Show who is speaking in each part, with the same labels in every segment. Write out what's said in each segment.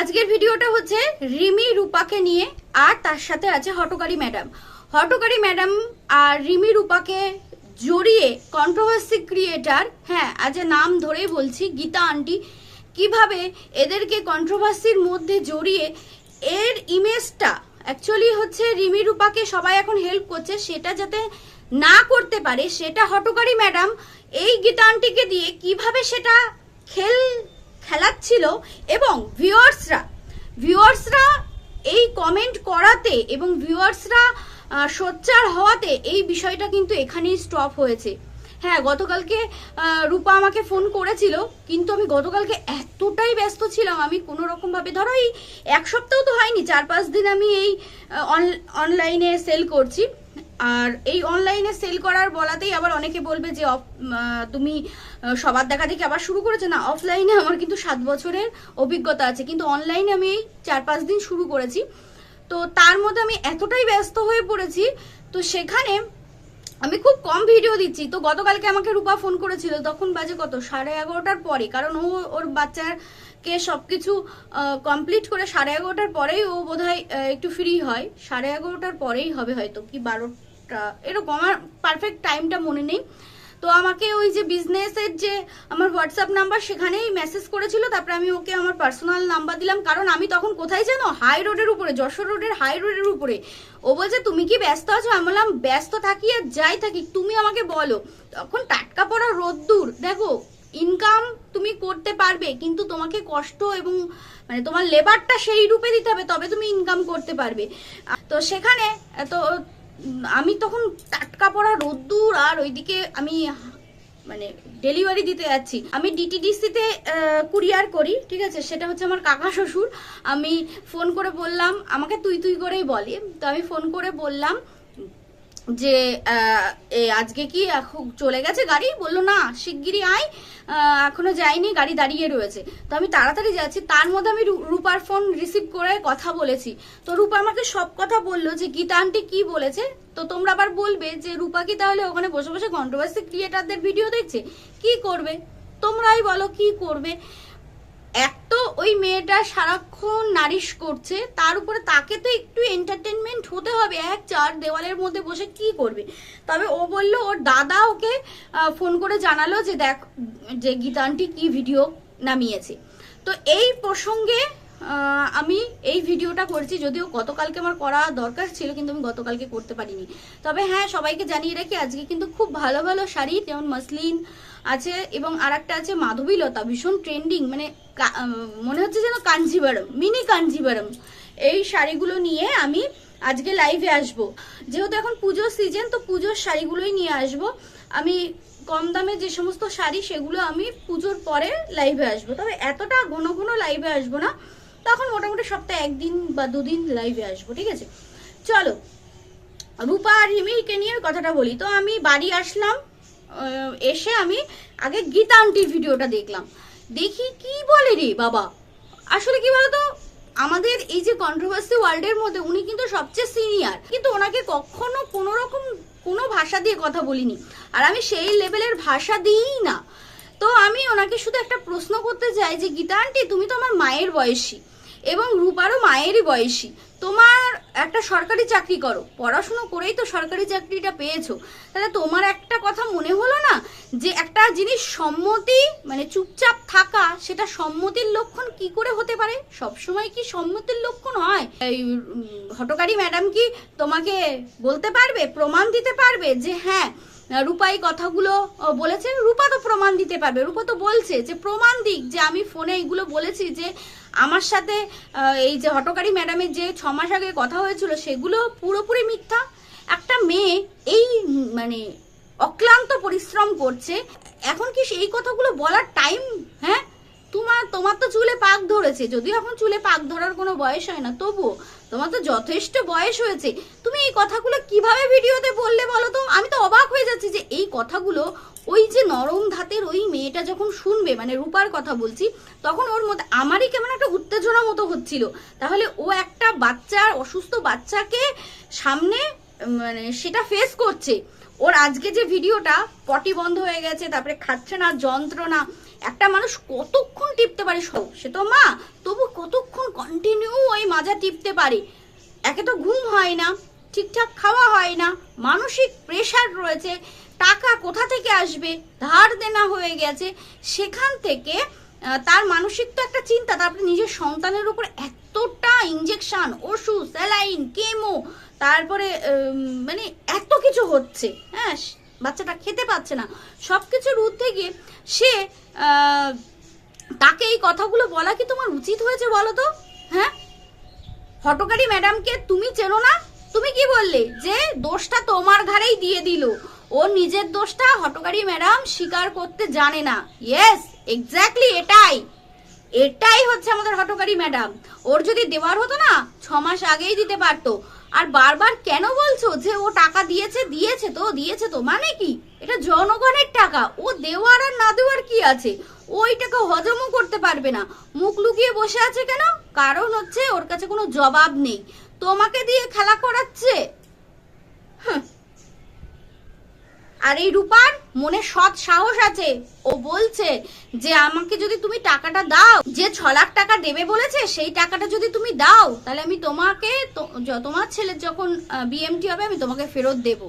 Speaker 1: আজকের ভিডিওটা হচ্ছে রিমি রূপাকে নিয়ে, আর তার সাথে আছে হটকারী ম্যাডাম। হটকারী ম্যাডাম আর রিমি রূপাকে জড়িয়ে কন্ট্রোভার্সি ক্রিয়েটার হ্যাঁ আজ নাম ধরেই বলছি, গীতা আন্টি, কীভাবে এদেরকে কন্ট্রোভার্সির মধ্যে জড়িয়ে এর ইমেজটা অ্যাকচুয়ালি হচ্ছে রিমি রূপাকে সবাই এখন হেল্প করছে, সেটা যাতে না করতে পারে, সেটা হটকারী ম্যাডাম এই গীতা আন্টিকে দিয়ে কীভাবে সেটা খেল খেলাচ্ছিল এবং ভিউয়ার্সরা ভিউয়ার্সরা এই কমেন্ট করাতে এবং ভিউয়ার্সরা সোচ্চার হওয়াতে এই বিষয়টা কিন্তু এখানেই স্টপ হয়েছে। হ্যাঁ গতকালকে রূপা আমাকে ফোন করেছিল, কিন্তু আমি গতকালকে এতটাই ব্যস্ত ছিলাম, আমি কোনো রকম ভাবে, ধরো এই এক সপ্তাহ তো হয়নি, চার পাঁচ দিন আমি এই অনলাইনে সেল করছি। আর এই অনলাইনে সেল করার বলাতেই আবার অনেকে বলবে যে তুমি সবার দেখা দেখি আবার শুরু করেছে। না অফলাইনে আমার কিন্তু সাত বছরের অভিজ্ঞতা আছে। কিন্তু অনলাইনে আমি এই চার পাঁচ দিন শুরু করেছি। তো তার মধ্যে আমি এতটাই ব্যস্ত হয়ে পড়েছি। তো সেখানে আমি খুব কম ভিডিও দিচ্ছি। তো গতকালকে আমাকে রূপা ফোন করেছিল। তখন বাজে কত? সাড়ে এগারোটার পরে। কারণ ও, ওর বাচ্চাকে সবকিছু কমপ্লিট করে সাড়ে এগারোটার পরেই ও বোধহয় একটু ফ্রি হয়। সাড়ে এগারোটার পরেই হবে হয়তো, কি বারোটা এরকম আমার পারফেক্ট টাইমটা মনে নেই। তো আমাকে ওই যে বিজনেসের যে আমার হোয়াটসঅ্যাপ নাম্বার সেখানেই মেসেজ করেছিল, তারপরে আমি ওকে আমার পার্সোনাল নাম্বার দিলাম। কারণ আমি তখন কোথায় জানো? হাই রোডের উপরে, যশোর রোডের হাই রোডের উপরে। ও বলছে, তুমি কি ব্যস্ত আছো? আমি বললাম, ব্যস্ত থাকি আর যাই থাকি, তুমি আমাকে বলো। তখন টাটকা পড়া রোদ্দুর, দেখো ইনকাম তুমি করতে পারবে, কিন্তু তোমাকে কষ্ট এবং মানে তোমার লেবারটা সেই রূপে দিতে হবে, তবে তুমি ইনকাম করতে পারবে। তো সেখানে, তো আমি তখন টাটকা পড়া রোদ্দুর আর ওইদিকে আমি মানে ডেলিভারি দিতে যাচ্ছি। আমি ডিটিডিসিতে কুরিয়ার করি, ঠিক আছে? সেটা হচ্ছে আমার কাকা শ্বশুর। আমি ফোন করে বললাম, আমাকে তুই তুই করেই বলে। তো আমি ফোন করে বললাম যে আজকে কি এখন চলে গেছে গাড়ি? বলল, না, শিগগিরই আয়। এখনও যায়নি, গাড়ি দাঁড়িয়ে রয়েছে। তো আমি তাড়াতাড়ি যাচ্ছি। তার মধ্যে আমি রূপার ফোন রিসিভ করে কথা বলেছি। তো রূপা আমাকে সব কথা বলল যে, গীতা আন্টি কি বলেছে? তো তোমরা আবার বলবে যে, রূপা কি তাহলে ওখানে বসে বসে কন্ট্রোভার্সি ক্রিয়েটারদের ভিডিও দেখছে? কি করবে? তোমরাই বলো কি করবে? এক তো ওই মেয়েটা সারাক্ষণ নারিশ করছে, তার উপরে তাকে তো একটু এন্টারটেনমেন্ট হতে হবে। এক চার দেওয়ালের মধ্যে বসে কি করবে? তবে ও বলল, ওর দাদা ওকে ফোন করে জানালো যে দেখ, যে গীতানটি কি ভিডিও নামিয়েছে। তো এই প্রসঙ্গে আমি এই ভিডিওটা করছি, যদিও গতকালকে আমার করা দরকার ছিল, কিন্তু আমি গতকালকে করতে পারিনি। তবে হ্যাঁ সবাইকে জানিয়ে রাখি, আজকে কিন্তু খুব ভালো ভালো শাড়ি, যেমন মসলিন আছে এবং আর একটা আছে মাধবীলতা, ভীষণ ট্রেন্ডিং মানে মনে হচ্ছে যেন কাঞ্জিবারম মিনি কাঞ্জিবারম। এই শাড়িগুলো নিয়ে আমি আজকে লাইভে আসব। যেহেতু এখন পুজোর সিজন তো পুজোর শাড়িগুলোই নিয়ে আসব। আমি কম দামে যে সমস্ত শাড়ি, সেগুলো আমি পুজোর পরে লাইভে আসব। তবে এতটা ঘন ঘন লাইভে আসব না তখন মোটামুটি সপ্তাহে একদিন বা দুদিন লাইভে আসব, ঠিক আছে? চলো, রূপা আর রিমিকে নিয়ে কথাটা বলি। তো আমি বাড়ি আসলাম এসে আমি আগে গীতা আন্টির ভিডিওটা দেখলাম। দেখি কি বলে রে বাবা। আসলে কি বলতো? আমাদের এই যে কন্ট্রোভার্সি ওয়ার্ল্ডের মধ্যে উনি কিন্তু সবচেয়ে সিনিয়র কিন্তু ওনাকে কখনো কোনো রকম কোনো ভাষা দিয়ে কথা বলিনি। আর আমি সেই লেভেলের ভাষা দিই না। তো আমি ওনাকে শুধু একটা প্রশ্ন করতে চাই যে, গীতা আন্টি, তুমি তো আমার মায়ের বয়সী। এবং রূপারও মায়েরই বয়সী। তোমার একটা সরকারি চাকরি করো। পড়াশুনো করেই তো সরকারি চাকরিটা পেয়েছ। তাহলে তোমার একটা কথা মনে হলো না? যে একটা জিনিস সম্মতি মানে চুপচাপ থাকা, সেটা সম্মতির লক্ষণ কি করে হতে পারে? সবসময় কি সম্মতির লক্ষণ হয়? এই হটকারী ম্যাডাম কি তোমাকে বলতে পারবে? প্রমাণ দিতে পারবে? যে হ্যাঁ রূপা এই কথাগুলো বলেছে, রূপা তো প্রমাণ দিতে পারবে। রূপা তো বলছে যে, প্রমাণ দিক যে আমি ফোনে এইগুলো বলেছি যে আমার সাথে এই যে হটকারী ম্যাডামের যে ছ মাস আগে কথা হয়েছিল, সেগুলো পুরোপুরি মিথ্যা। একটা মেয়ে এই মানে অক্লান্ত পরিশ্রম করছে। এখন কি সেই কথাগুলো বলার টাইম হ্যাঁ? তোমার তোমার তো চুলে পাক ধরেছে। যদিও এখন চুলে পাক ধরার কোনো বয়স হয় না, তবুও তোমার তো যথেষ্ট বয়স হয়েছে। তুমি এই কথাগুলো কীভাবে ভিডিওতে বললে বলো তো? আমি তো অবাক হয়ে যাচ্ছি যে এই কথাগুলো ওই যে নরম ধাতের ওই মেয়েটা যখন শুনবে মানে রূপার কথা বলছি, তখন ওর মধ্যে আমারই কেমন একটা উত্তেজনা মতো হচ্ছিল। তাহলে ও একটা বাচ্চার, অসুস্থ বাচ্চাকে সামনে মানে সেটা ফেস করছে। ওর আজকে যে ভিডিওটা, পটি বন্ধ হয়ে গেছে, তারপরে খাচ্ছে না, যন্ত্রণা একটা মানুষ কতক্ষণ টিপতে পারে সব? সে তো মা, তবু কতক্ষণ কন্টিনিউ ওই মাজা টিপতে পারে? একে তো ঘুম হয় না, ঠিকঠাক খাওয়া হয় না, মানসিক প্রেশার রয়েছে, টাকা কোথা থেকে আসবে, ধার দেনা হয়ে গেছে, সেখান থেকে তার মানসিক তো একটা চিন্তা তারপরে নিজের সন্তানের উপর এতটা ইঞ্জেকশন ওষুধ স্যালাইন কেমো তারপরে মানে এত কিছু হচ্ছে হ্যাঁ বাচ্চাটা খেতে পাচ্ছে না। সব কিছুর ঊর্ধ্বে গিয়ে সে তাকে এই কথাগুলো বলা কি তোমার উচিত হয়েছে বলো তো? হ্যাঁ? হটকারী ম্যাডামকে তুমি চেনো না? তুমি কি বললে? যে দোষটা তোমার ঘাড়েই দিয়ে দিল। ও নিজের দোষটা হটকারী ম্যাডাম স্বীকার করতে জানে না। ইয়েস এক্স্যাক্টলি এটাই। এটাই হচ্ছে আমাদের হটকারী ম্যাডাম। ওর যদি দেওয়ার হতো না, ছ মাস আগেই দিতে পারতো। আর বারবার কেন বলছো যে ও টাকা দিয়েছে দিয়েছে তো দিয়েছে তো? মানে কি? এটা জনগণের টাকা। ও দেওয়ার আর না দেওয়ার কি আছে? ওই টাকা হজমও করতে পারবে না। মুখ লুকিয়ে বসে আছে কেন? কারণ হচ্ছে ওর কাছে কোনো জবাব নেই। তোমাকে দিয়ে খেলা করাচ্ছে? হুঁ। আর এই রূপার, মনে সৎ সাহস আছে। ও বলছে যে আমাকে যদি তুমি টাকাটা দাও, যে ছ লাখ টাকা দেবে বলেছে, সেই টাকাটা যদি তুমি দাও, তাহলে আমি তোমাকে তোমার ছেলের যখন বিএমটি হবে, আমি তোমাকে ফেরত দেব।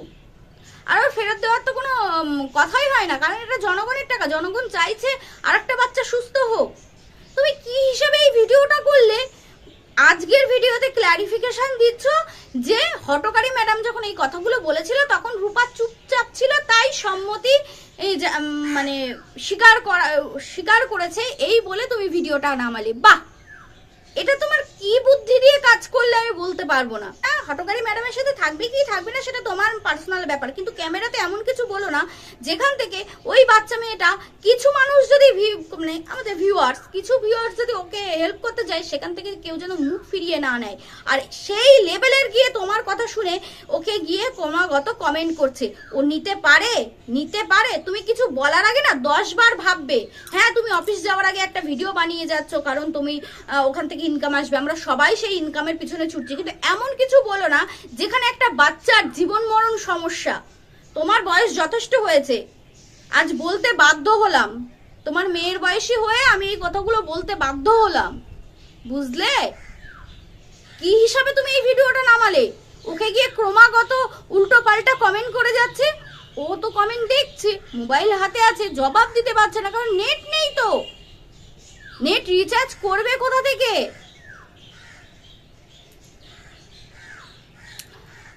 Speaker 1: আর ওর ফেরত দেওয়ার তো কোনো কথাই হয় না, কারণ এটা জনগণের টাকা। জনগণ চাইছে আর একটা বাচ্চা সুস্থ হোক। তুমি কি হিসেবে এই ভিডিওটা করলে? আজকের ভিডিওতে ক্ল্যারিফিকেশন দিচ্ছ যে হটকারী ম্যাডাম যখন এই কথাগুলো বলেছিল, তখন রূপা চুপচাপ ছিল, তাই সম্মতি মানে স্বীকার করা, স্বীকার করেছে, এই বলে তুমি ভিডিওটা নামালে বাহ! এটা তোমার কি বুদ্ধি দিয়ে কাজ করলে আমি বলতে পারব না। হটকারী ম্যাডামের সাথে থাকবে কি থাকবে না সেটা তোমার পার্সোনাল ব্যাপার। কিন্তু ক্যামেরাতে এমন কিছু বলো না, যেখান থেকে ওই বাচ্চা মেয়েটা কিছু মানুষ যদি মানে আমাদের ভিউয়ার্স কিছু ভিউয়ার্স যদি ওকে হেল্প করতে যায়, সেখান থেকে কেউ যেন মুখ ফিরিয়ে না নেয়। আর সেই লেভেলের গিয়ে তোমার কথা শুনে ওকে গিয়ে ক্রমাগত কমেন্ট করছে। ও নিতে পারে নিতে পারে। তুমি কিছু বলার আগে না দশ বার ভাববে। হ্যাঁ তুমি অফিস যাওয়ার আগে একটা ভিডিও বানিয়ে যাচ্ছ, কারণ তুমি ওখান থেকে ইনকাম আসবে। আমরা সবাই সেই ইনকামের পিছনে ছুটছি। কিন্তু এমন কিছু বলো না, যেখানে একটা বাচ্চার জীবন মরণ সমস্যা। তোমার বয়স যথেষ্ট হয়েছে। আজ বলতে বাধ্য হলাম। তোমার মেয়ের বয়সী হয়ে আমি এই কথাগুলো বলতে বাধ্য হলাম। বুঝলে? কি হিসাবে তুমি এই ভিডিওটা নামালে? ওকে গিয়ে ক্রমাগত উল্টো পাল্টা কমেন্ট করে যাচ্ছে। ও তো কমেন্ট দেখছে মোবাইল হাতে আছে, জবাব দিতে পারছে না, কারণ নেট নেই তো। নেট রিচার্জ করবে কোথা থেকে?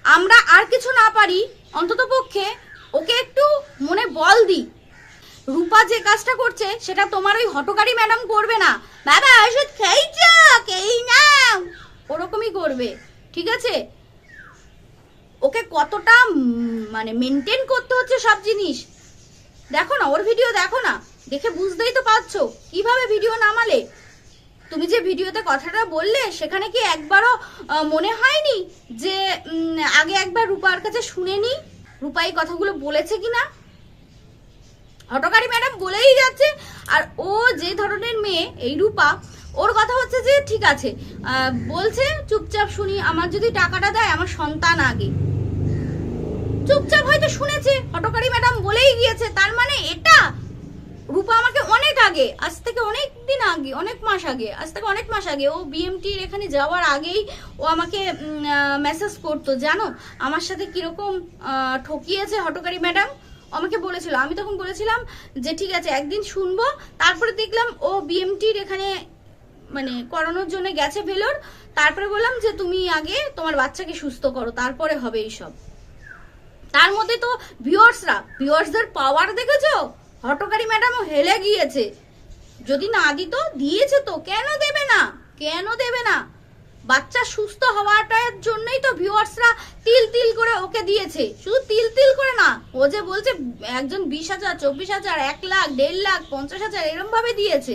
Speaker 1: আমরা আর কিছু না পারি, অন্তত পক্ষে ওকে একটু মনে বল দিই। রূপা যে কাজটা করছে, সেটা তোমার ওই হটকারী ম্যাডাম করবে না। বাবা, ওষুধ খেয়েছ? খেয়েই না ওরকমই করবে, ঠিক আছে? ওকে কতটা মানে মেনটেন করতে হচ্ছে সব জিনিস? দেখো না, ওর ভিডিও দেখো না। দেখে বুঝতেই তো পারছ। কীভাবে ভিডিও নামালে? তুমি যে ভিডিওতে কথাটা বললে, সেখানে কি একবারও মনে হয়নি যে আগে একবার রূপার কাছে শুনে নি? রূপা এই কথাগুলো বলেছে কিনা? হটকারী ম্যাডাম বলেই যাচ্ছে। আর ও যে ধরনের মেয়ে, এই রূপা, ওর কথা হচ্ছে যে, ঠিক আছে বলছে, চুপচাপ শুনি, আমার যদি টাকাটা দেয়, আমার সন্তান আগে। চুপচাপ হয়তো শুনেছে, হটকারী ম্যাডাম বলেই গিয়েছে। তার মানে এটা রূপা আমাকে অনেক আগে, আজ থেকে অনেক দিন আগে, অনেক মাস আগে, আজ থেকে অনেক মাস আগে ও বিএমটির এখানে যাওয়ার আগেই ও আমাকে মেসেজ করতো, জানো, আমার সাথে কীরকম ঠকিয়েছে হটকারী ম্যাডাম? আমাকে বলেছিল, আমি তখন বলেছিলাম যে, ঠিক আছে, একদিন শুনব। তারপরে দেখলাম ও বিএমটির এখানে মানে করানোর জন্য গেছে ভেলোর। তারপরে বললাম যে, তুমি আগে তোমার বাচ্চাকে সুস্থ করো, তারপরে হবে এইসব। তার মধ্যে তো ভিউয়ার্সরা ভিউয়ার্সদের পাওয়ার দেখেছ? হটকারী ম্যাডামও হেলে গিয়েছে। যদি না দিত, দিয়েছে তো। কেন দেবে না? কেন দেবে না? বাচ্চা সুস্থ হওয়াটার জন্যই তো ভিউয়ার্সরা তিল তিল করে ওকে দিয়েছে। শুধু তিল তিল করে না, ও যে বলছে, একজন বিশ হাজার, চব্বিশ হাজার, এক লাখ, দেড় লাখ, পঞ্চাশ হাজার এরম ভাবে দিয়েছে।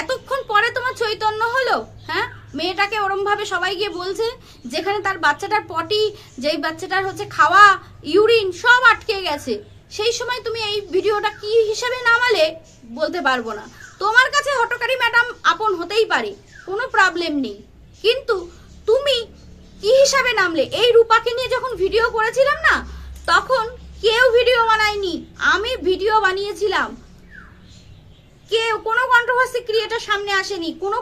Speaker 1: এতক্ষণ পরে তোমার চৈতন্য হলো হ্যাঁ? মেয়েটাকে ওরম ভাবে সবাই গিয়ে বলছে, যেখানে তার বাচ্চাটার পটি যেই বাচ্চাটার হচ্ছে খাওয়া ইউরিন সব আটকে গেছে। সেই সময় তুমি এই ভিডিওটা কি হিসাবে নামালে বলতে পারব না। তোমার কাছে হটকারী ম্যাডাম আপন হতেই পারে, কোনো প্রবলেম নেই। কিন্তু তুমি কি হিসাবে নামলে? এই রূপাকে নিয়ে যখন ভিডিও করেছিলাম না, তখন কেউ ভিডিও বানায়নি। আমি ভিডিও বানিয়েছিলাম। কেউ কোনো কন্ট্রোভার্সি ক্রিয়েটার সামনে আসেনি, কোনো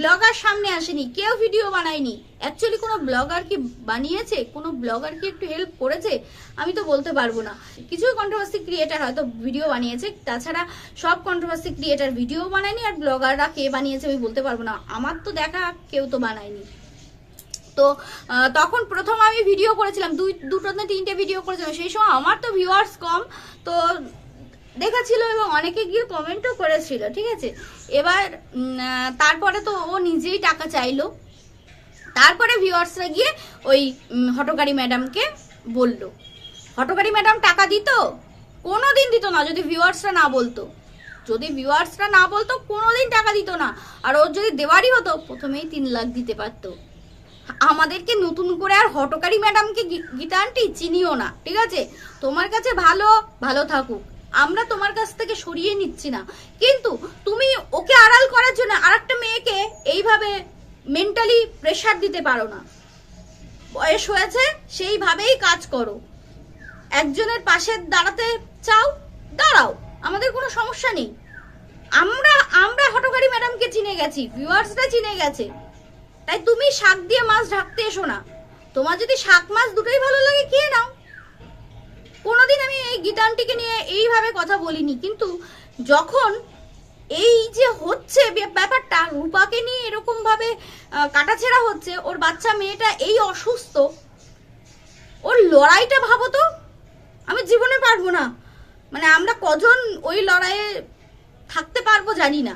Speaker 1: ব্লগার সামনে আসেনি, কেউ ভিডিও বানায়নি। অ্যাকচুয়ালি কোনো ব্লগার কি বানিয়েছে? কোনো ব্লগার কি একটু হেল্প করেছে? আমি তো বলতে পারব না। কিছু কন্ট্রোভার্সি ক্রিয়েটার হয়তো ভিডিও বানিয়েছে, তাছাড়া সব কন্ট্রোভার্সি ক্রিয়েটার ভিডিও বানায়নি আর ব্লগাররা কে বানিয়েছে আমি বলতে পারব না। আমার তো দেখা, কেউ তো বানায়নি। তো তখন প্রথম আমি ভিডিও করেছিলাম, দুই দুটো তিনটে ভিডিও করেছিলাম, সেই সময় আমার তো ভিউয়ার্স কম। তো দেখাচ্ছিল এবং অনেকে গিয়ে কমেন্টও করেছিল, ঠিক আছে? এবার তারপরে তো ও নিজেই টাকা চাইলো। তারপরে ভিউয়ার্সরা গিয়ে ওই হটকারী ম্যাডামকে বলল। হটকারী ম্যাডাম টাকা দিত? কোনো দিন দিত না, যদি ভিউয়ার্সরা না বলতো। যদি ভিউয়ার্সরা না বলতো কোনো দিন টাকা দিত না। আর ওর যদি দেওয়ারই হতো, প্রথমেই তিন লাখ দিতে পারতো। আমাদেরকে নতুন করে আর হটকারী ম্যাডামকে গীতা আন্টি চিনিও না, ঠিক আছে? তোমার কাছে ভালো ভালো থাকুক। আমরা তোমার কাছ থেকে সরিয়ে নিচ্ছি না। কিন্তু তুমি ওকে আড়াল করার জন্য আরেকটা মেয়েকে এইভাবে মেন্টালি প্রেশার দিতে পারো না। বয়স হয়েছে, সেইভাবেই কাজ করো। একজনের পাশে দাঁড়াতে চাও, দাঁড়াও, আমাদের কোনো সমস্যা নেই। আমরা আমরা হটকারী ম্যাডামকে চিনে গেছি ভিউয়ার্সরা চিনে গেছে। তাই তুমি শাক দিয়ে মাছ ঢাকতে এসো না। তোমার যদি শাক মাছ দুটোই ভালো লাগে, খেয়ে নাও। কোনোদিন আমি এই গীতানটিকে নিয়ে এইভাবে কথা বলিনি, কিন্তু যখন এই যে হচ্ছে ব্যাপারটা, রূপাকে নিয়ে এরকম ভাবে কাটাছেড়া হচ্ছে, ওর বাচ্চা মেয়েটা এই অসুস্থ, ওর লড়াইটা ভাবো তো, আমি জীবনে পারব না। মানে আমরা কজন ওই লড়াইয়ে থাকতে পারব জানি না।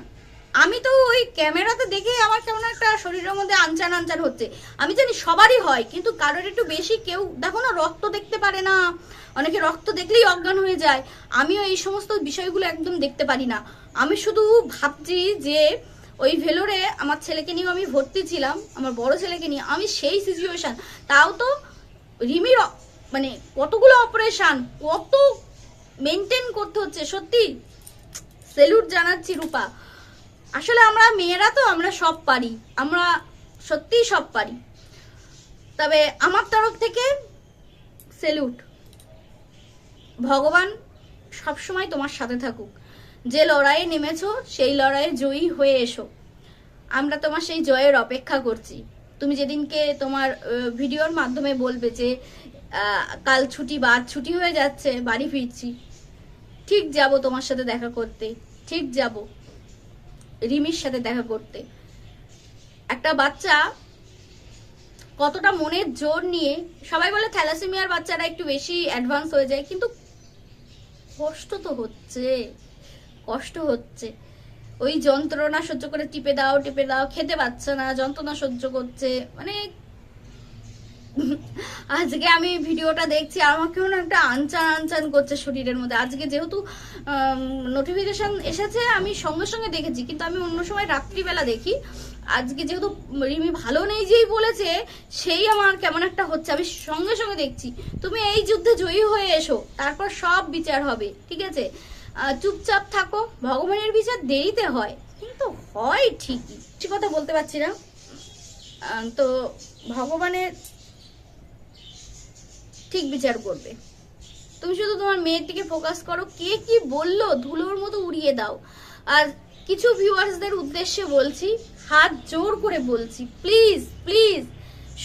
Speaker 1: আমি তো ওই ক্যামেরাতে দেখে আমার কেমন একটা শরীরের মধ্যে আনচান আনচান হচ্ছে। আমি জানি সবারই হয়, কিন্তু কারোর একটু বেশি কেউ, দেখো না, রক্ত দেখতে পারে না। অনেকে রক্ত দেখলেই অজ্ঞান হয়ে যায়। আমিও এই সমস্ত বিষয়গুলো একদম দেখতে পারি না। আমি শুধু ভাবছি যে ওই ভেলোরে আমার ছেলেকে নিয়ে আমি ভর্তি ছিলাম, আমার বড় ছেলেকে নিয়ে। আমি সেই সিচুয়েশান তাও তো রিমির মানে কতগুলো অপারেশান কত মেনটেন করতে হচ্ছে, সত্যি? সেলুট জানাচ্ছি রূপা। আসলে আমরা মেয়েরা তো, আমরা সব পারি। আমরা সত্যিই সব পারি। তবে আমার তরফ থেকে সেলুট ভগবান সবসময় তোমার সাথে থাকুক। যে লড়াইয়ে নেমেছো, সেই লড়াইয়ে জয়ী হয়ে এসো। আমরা তোমার সেই জয়ের অপেক্ষা করছি। তুমি যেদিনকে তোমার ভিডিওর মাধ্যমে বলবে যে কাল ছুটি বা ছুটি হয়ে যাচ্ছে, বাড়ি ফিরছি, ঠিক যাব তোমার সাথে দেখা করতে। ঠিক যাব। রিমির সাথে দেখা করতে। একটা বাচ্চা কতটা মনের জোর নিয়ে, সবাই বলে থ্যালাসেমিয়ার বাচ্চারা একটু বেশি অ্যাডভান্স হয়ে যায়, কিন্তু কষ্ট তো হচ্ছে, কষ্ট হচ্ছে। ওই যন্ত্রণা সহ্য করে টিপে দাও টিপে দাও, খেতে পাচ্ছে না, যন্ত্রণা সহ্য করছে মানে আজকে আমি ভিডিওটা দেখছি আর আমাকেও না একটা আনচান আনচান করছে শরীরের মধ্যে। আজকে যেহেতু নোটিফিকেশন এসেছে, আমি সঙ্গে সঙ্গে দেখেছি, কিন্তু আমি অন্য সময় রাত্রিবেলা দেখি। আজকে যেহেতু রিমি ভালো নেই যেই বলেছে, সেই আমার কেমন একটা হচ্ছে। আমি সঙ্গে সঙ্গে দেখছি। তুমি এই যুদ্ধে জয়ী হয়ে এসো, তারপর সব বিচার হবে, ঠিক আছে? চুপচাপ থাকো, ভগবানের বিচার দেরিতে হয়, কিন্তু হয় ঠিকই। ঠিক কথা বলতে পারছি না। তো ভগবানের ঠিক বিচার করবে। তুমি শুধু তোমার মেয়ের দিকে ফোকাস করো, কে কি বলল ধুলোর মতো উড়িয়ে দাও। আর কিছু ভিউয়ার্সদের উদ্দেশ্যে বলছি, হাত জোর করে বলছি প্লিজ প্লিজ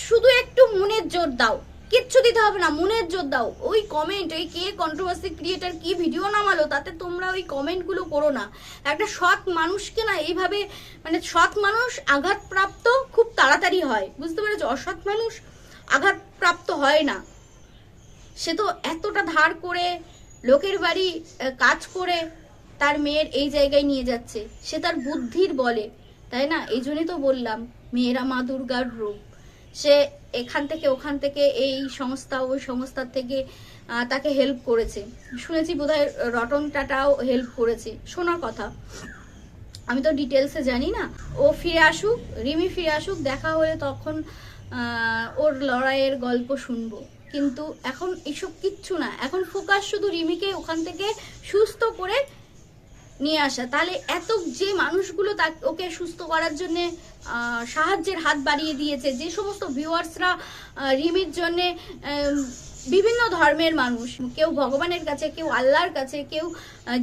Speaker 1: শুধু একটু মনের জোর দাও। কিচ্ছু দিতে হবে না, মনের জোর দাও। ওই কমেন্ট ওই কে কন্ট্রোভার্সি ক্রিয়েটার কি ভিডিও নামালো, তাতে তোমরা ওই কমেন্টগুলো করো না। একটা সৎ মানুষকে না এইভাবে মানে সৎ মানুষ আঘাতপ্রাপ্ত খুব তাড়াতাড়ি হয়। বুঝতে পেরেছ? অসৎ মানুষ আঘাতপ্রাপ্ত হয় না। সে তো এতটা ধার করে লোকের বাড়ি কাজ করে তার মেয়ের এই জায়গায় নিয়ে যাচ্ছে। সে তার বুদ্ধির বলে, তাই না? এই জন্যই তো বললাম, মেয়েরা মা দুর্গার রূপ। সে এখান থেকে ওখান থেকে এই সংস্থা, ওই সংস্থার থেকে তাকে হেল্প করেছে। শুনেছি বোধহয় রতন টাটাও হেল্প করেছে। শোনার কথা। আমি তো ডিটেলসে জানি না। ও ফিরে আসুক, রিমি ফিরে আসুক, দেখা হলে তখন ওর লড়াইয়ের গল্প শুনব। কিন্তু এখন এসব কিচ্ছু না। এখন ফোকাস শুধু রিমিকে ওখান থেকে সুস্থ করে নিয়ে আসা। তাহলে এত যে মানুষগুলো ওকে সুস্থ করার জন্য সাহায্যের হাত বাড়িয়ে দিয়েছে, যে সমস্ত ভিউয়ার্সরা রিমির জন্য বিভিন্ন ধর্মের মানুষ, কেউ ভগবানের কাছে, কেউ আল্লাহর কাছে, কেউ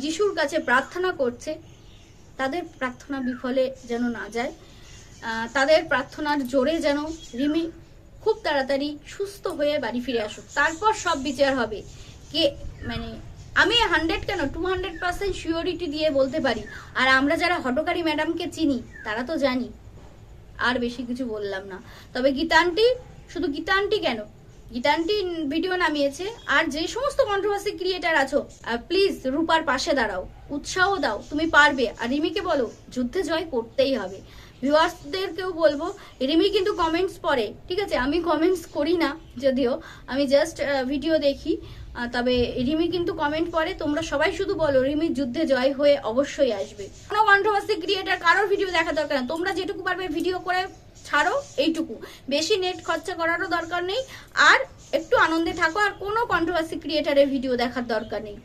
Speaker 1: যিশুর কাছে প্রার্থনা করছে, তাদের প্রার্থনা বিফলে যেন না যায়। তাদের প্রার্থনার জোরে যেন রিমি খুব তাড়াতাড়ি সুস্থ হয়ে বাড়ি ফিরে আসুক। তারপর সব বিচার হবে। কে মানে আমি হান্ড্রেড কেন? টু হান্ড্রেড পার্সেন্ট শিওরিটি দিয়ে বলতে পারি। আর আমরা যারা হটকারী ম্যাডামকে চিনি, তারা তো জানি। আর বেশি কিছু বললাম না। তবে গীতান্টি, শুধু গীতান্টি কেন? গীতান্টি ভিডিও নামিয়েছে। আর যে সমস্ত কন্ট্রোভার্সি ক্রিয়েটার আছো প্লিজ রূপার পাশে দাঁড়াও। উৎসাহ দাও। তুমি পারবে। আর রিমিকে বলো, যুদ্ধে জয় করতেই হবে। ভিউয়ার্সদেরকেও বলব রিমি কিন্তু কমেন্টস পড়ে, ঠিক আছে? আমি কমেন্টস করি না, যদিও। আমি জাস্ট ভিডিও দেখি। তবে রিমি কিন্তু কমেন্ট করে তোমরা সবাই শুধু বলো রিমি যুদ্ধে জয় হয়ে অবশ্যই আসবে। কোনো কন্ট্রোভার্সি ক্রিয়েটার কারোর ভিডিও দেখা দরকার না। তোমরা যেটুকু পারবে ভিডিও করে ছাড়ো এইটুকু। বেশি নেট খরচা করারও দরকার নেই। আর একটু আনন্দে থাকো। আর কোনো কন্ট্রোভার্সি ক্রিয়েটারের ভিডিও দেখার দরকার নেই।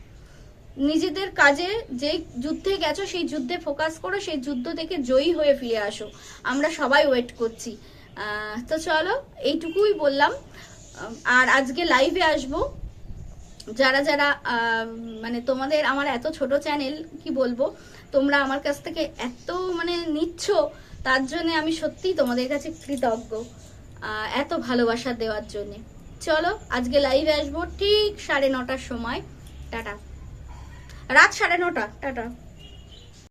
Speaker 1: নিজেদের কাজে যে যুদ্ধে গেছো, সেই যুদ্ধে ফোকাস করো, সেই যুদ্ধ থেকে জয়ী হয়ে ফিরে আসো। আমরা সবাই ওয়েট করছি। তো চলো, এইটুকুই বললাম। আর আজকে লাইভে আসব। যারা যারা মানে তোমাদের আমার এত ছোট চ্যানেল কি বলব? তোমরা আমার কাছ থেকে এত মানে নিচ্ছ, তার জন্য আমি সত্যিই তোমাদের কাছে কৃতজ্ঞ এত ভালোবাসা দেওয়ার জন্য। চলো, আজকে লাইভে আসব ঠিক সাড়ে নটার সময়। টাটা। রাত সাড়ে নটা টাটা।